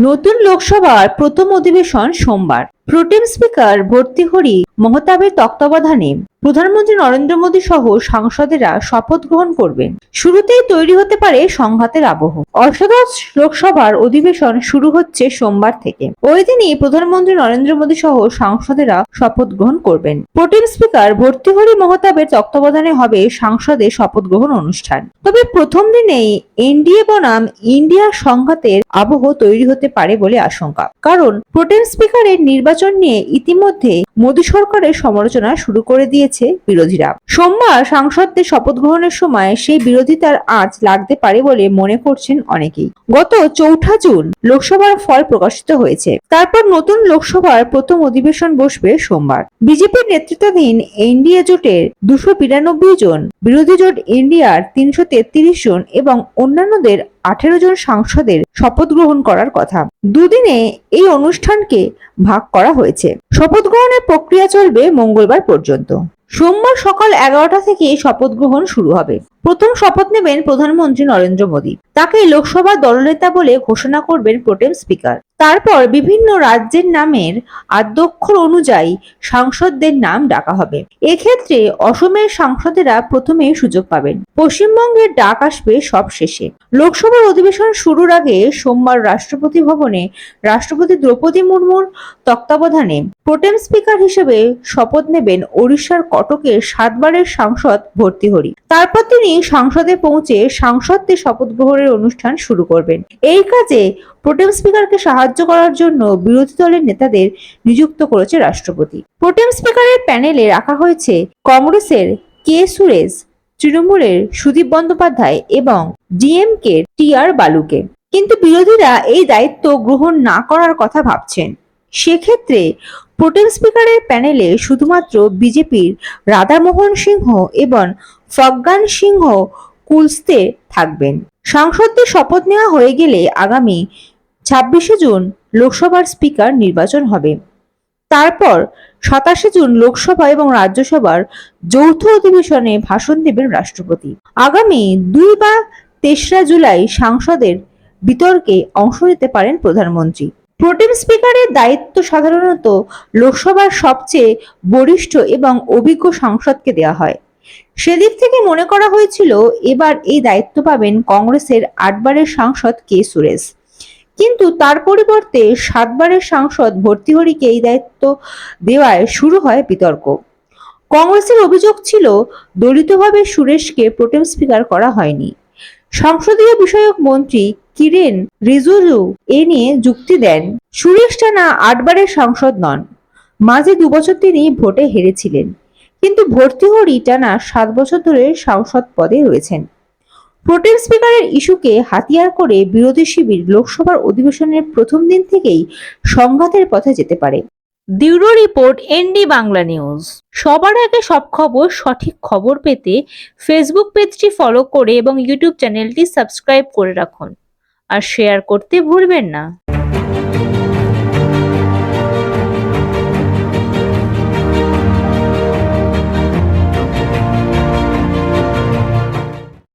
নতুন লোকসভার প্রথম অধিবেশন সোমবার। প্রোটেম স্পিকার ভর্তিহরি মহতাবের তত্ত্বাবধানে। প্রধানমন্ত্রী নরেন্দ্র মোদী সহ সাংসদেরা শপথ গ্রহণ করবেন। শুরুতেই তৈরি হতে পারে সংঘাতের আবহ। অষ্টাদশ লোকসভার অধিবেশন শুরু হচ্ছে সোমবার থেকে। ওই দিনই প্রধানমন্ত্রী নরেন্দ্র মোদী সহ সাংসদেরা শপথ গ্রহণ করবেন। প্রোটেম স্পিকার ভর্তিহরি মহতাবের তত্ত্বাবধানে হবে সাংসদের শপথ গ্রহণ অনুষ্ঠান। তবে প্রথম দিনেই এনডিএ বনাম ইন্ডিয়া সংঘাতের আবহ তৈরি হতে পারে বলে আশঙ্কা। কারণ প্রোটেম স্পিকারের নির্বাচন নিয়ে ইতিমধ্যে মোদী সরকারের সমালোচনা শুরু করে দিয়েছে বিরোধীরা। সোমবার সাংসদদের শপথ গ্রহণের সময় সেই বিরোধিতার আঁচ লাগতে পারে বলে মনে করছেন অনেকেই। গত চৌঠা জুন লোকসভার ফল প্রকাশিত হয়েছে। তারপর নতুন লোকসভার প্রথম অধিবেশন বসবে সোমবার। বিজেপির নেতৃত্বাধীন এনডিএ জোটের দুশো বিরানব্বই জন, বিরোধী জোট ইন্ডিয়ার তিনশো তেত্রিশ জন এবং অন্যান্যদের আঠেরো জন সাংসদের শপথ গ্রহণ করার কথা। দুদিনে এই অনুষ্ঠানকে ভাগ করা হয়েছে। শপথ গ্রহণের প্রক্রিয়া চলবে মঙ্গলবার পর্যন্ত। সোমবার সকাল এগারোটা থেকে শপথ গ্রহণ শুরু হবে। প্রথম শপথ নেবেন প্রধানমন্ত্রী নরেন্দ্র মোদী। তাকে লোকসভা দলনেতা বলে ঘোষণা করবেন প্রোটেম স্পিকার। তারপর বিভিন্ন রাজ্যের নামের আদ্যক্ষর অনুযায়ী সাংসদদের নাম ডাকা হবে। এক্ষেত্রে অসমের সাংসদেরা প্রথমে সুযোগ পাবেন। পশ্চিমবঙ্গের ডাক আসবে সব শেষে। লোকসভার অধিবেশন শুরুর আগে সোমবার রাষ্ট্রপতি ভবনে রাষ্ট্রপতি দ্রৌপদী মুর্মুর তত্ত্বাবধানে প্রোটেম স্পিকার হিসেবে শপথ নেবেন ওড়িশার কটকের সাতবারের সাংসদ ভর্তিহরি। তারপর তিনি সংসদে পৌঁছে সাংসদদের শপথ গ্রহণের অনুষ্ঠান শুরু করবেন। এই কাজে প্রোটেম স্পিকারকে সাহায্য করার জন্য বিরোধী দলের নেতাদের নিযুক্ত করেছে রাষ্ট্রপতি। প্রোটেম স্পিকারের প্যানেলে রাখা হয়েছে কংগ্রেসের কে সুরেশ, তৃণমূলের সুদীপ বন্দ্যোপাধ্যায় এবং ডিএমকে টি আর বালুকে। কিন্তু বিরোধীরা এই দায়িত্ব গ্রহণ না করার কথা ভাবছেন। সেক্ষেত্রে প্রোটেম স্পিকারের প্যানেলে শুধুমাত্র বিজেপির রাধামোহন সিংহ এবং ফজ্ঞান সিংহ কুলস্তে থাকবেন। সাংসদদের শপথ নেওয়া হয়ে গেলে আগামী ছাব্বিশে জুন লোকসভার স্পিকার নির্বাচন হবে। তারপর সাতাশে জুন লোকসভা এবং রাজ্যসভার যৌথ অধিবেশনে ভাষণ দেবেন রাষ্ট্রপতি। আগামী দুই বা তেসরা জুলাই সাংসদের বিতর্কে অংশ নিতে পারেন প্রধানমন্ত্রী। প্রোটেম স্পিকারের দায়িত্ব সাধারণত লোকসভার সবচেয়ে বরিষ্ঠ এবং অভিজ্ঞ সাংসদকে দেওয়া হয়। সেদিক থেকে মনে করা হয়েছিল, এবার এই দায়িত্ব পাবেন কংগ্রেসের আটবারের সাংসদ কে সুরেশ। কিন্তু তার পরিবর্তে সাতবারের সাংসদ ভর্তিহরিকে এই দায়িত্ব দেওয়ায় শুরু হয় বিতর্ক। কংগ্রেসের অভিযোগ ছিল, দলিতভাবে সুরেশকে প্রোটেম স্পিকার করা হয়নি। সংসদীয় বিষয়ক মন্ত্রী কিরেন রিজিজু এ নিয়ে যুক্তি দেন। সুরেশ টানা আটবারের সাংসদ নন। মাঝে দুবছর তিনি ভোটে হেরেছিলেন। কিন্তু ভর্তিহরি টানা সাত বছর ধরে সাংসদ পদে রয়েছেন। প্রোটেম স্পিকারের ইস্যুকে হাতিয়ার করে বিরোধী শিবির লোকসভার অধিবেশনের প্রথম দিন থেকেই সংঘাতের পথে যেতে পারে। Bureau report, ND Bangla news. সবার আগে সব খবর, সঠিক খবর পেতে ফেসবুক পেজটি ফলো করে এবং ইউটিউব চ্যানেলটি সাবস্ক্রাইব করে রাখুন। আর শেয়ার করতে ভুলবেন না।